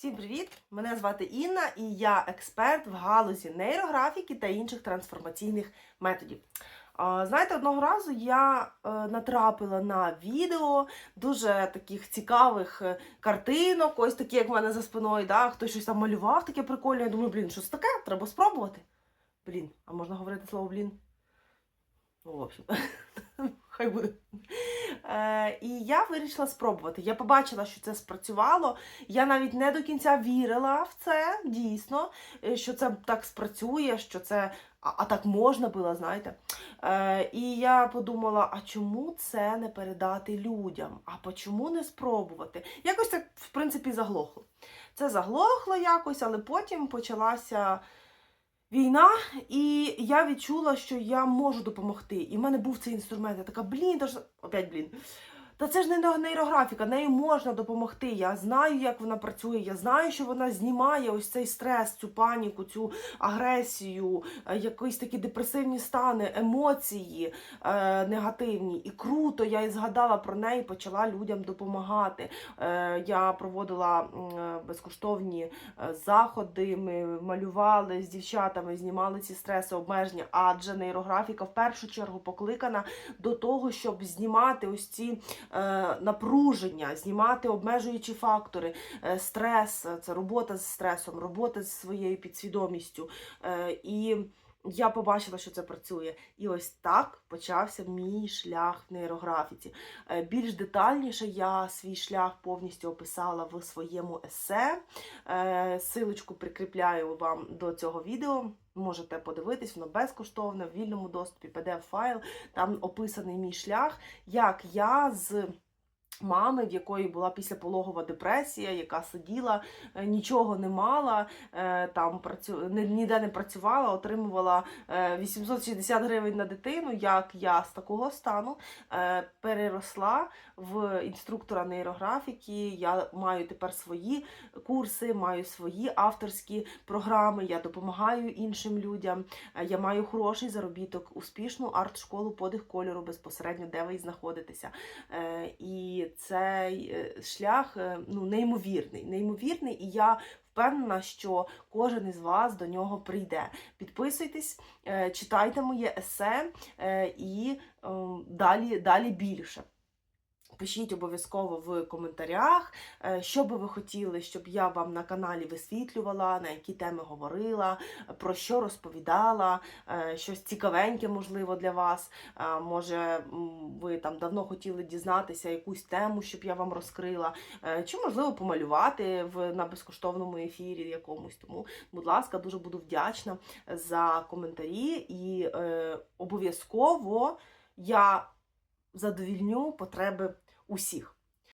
Всім привіт! Мене звати Інна і я експерт в галузі нейрографіки та інших трансформаційних методів. Знаєте, одного разу я е, натрапила на відео дуже таких цікавих е, картинок, ось такі, як в мене за спиною, да? хтось щось там малював таке прикольне. Я думаю, блін, що це таке? Треба спробувати. Блін, а можна говорити слово блін? Ну, в общем, хай буде. Е, і я вирішила спробувати. Я побачила, що це спрацювало. Я навіть не до кінця вірила в це, дійсно, е, що це так спрацює, що це. А, а так можна було, знаєте. Е, і я подумала: а чому це не передати людям? А чому не спробувати? Якось так, в принципі, заглохло. Це заглохло якось, але потім почалася. Війна, і я відчула, що я можу допомогти. І в мене був цей інструмент. Я така, блін, та ж опять блін. Та це ж не нейрографіка, нею можна допомогти. Я знаю, як вона працює. Я знаю, що вона знімає ось цей стрес, цю паніку, цю агресію, е, якісь такі депресивні стани, емоції е, негативні. І круто, я і згадала про неї, почала людям допомагати. Е, я проводила е, безкоштовні е, заходи. Ми малювали з дівчатами, знімали ці стреси, обмеження. Адже нейрографіка в першу чергу покликана до того, щоб знімати ось ці напруження, знімати обмежуючі фактори, е, стрес, це робота з стресом, робота з своєю підсвідомістю. Е, і я побачила, що це працює. І ось так почався мій шлях в нейрографіці. Е, Більш детальніше я свій шлях повністю описала в своєму есе. Е, Силочку прикріпляю вам до цього відео. Можете подивитись, воно безкоштовне, в вільному доступі, PDF-файл. Там описаний мій шлях, як я з мами, в якої була післяпологова депресія, яка сиділа, е, нічого не мала, е, там працю... ніде не працювала, отримувала е, 860 гривень на дитину, як я з такого стану е, переросла в інструктора нейрографіки. Я маю тепер свої курси, маю свої авторські програми, я допомагаю іншим людям. Е, Я маю хороший заробіток, успішну арт-школу подих кольору безпосередньо, де ви знаходитеся. Е, І цей е, шлях е, ну, неймовірний, неймовірний, і я впевнена, що кожен із вас до нього прийде. Підписуйтесь, е, читайте моє есе і е, далі, далі більше. Пишіть обов'язково в коментарях, е, що би ви хотіли, щоб я вам на каналі висвітлювала, на які теми говорила, про що розповідала, е, щось цікавеньке, можливо, для вас. Е, Може, ви там давно хотіли дізнатися якусь тему, щоб я вам розкрила, чи, можливо, помалювати в, на безкоштовному ефірі якомусь. Тому, будь ласка, дуже буду вдячна за коментарі і е, обов'язково я задовільню потреби усіх.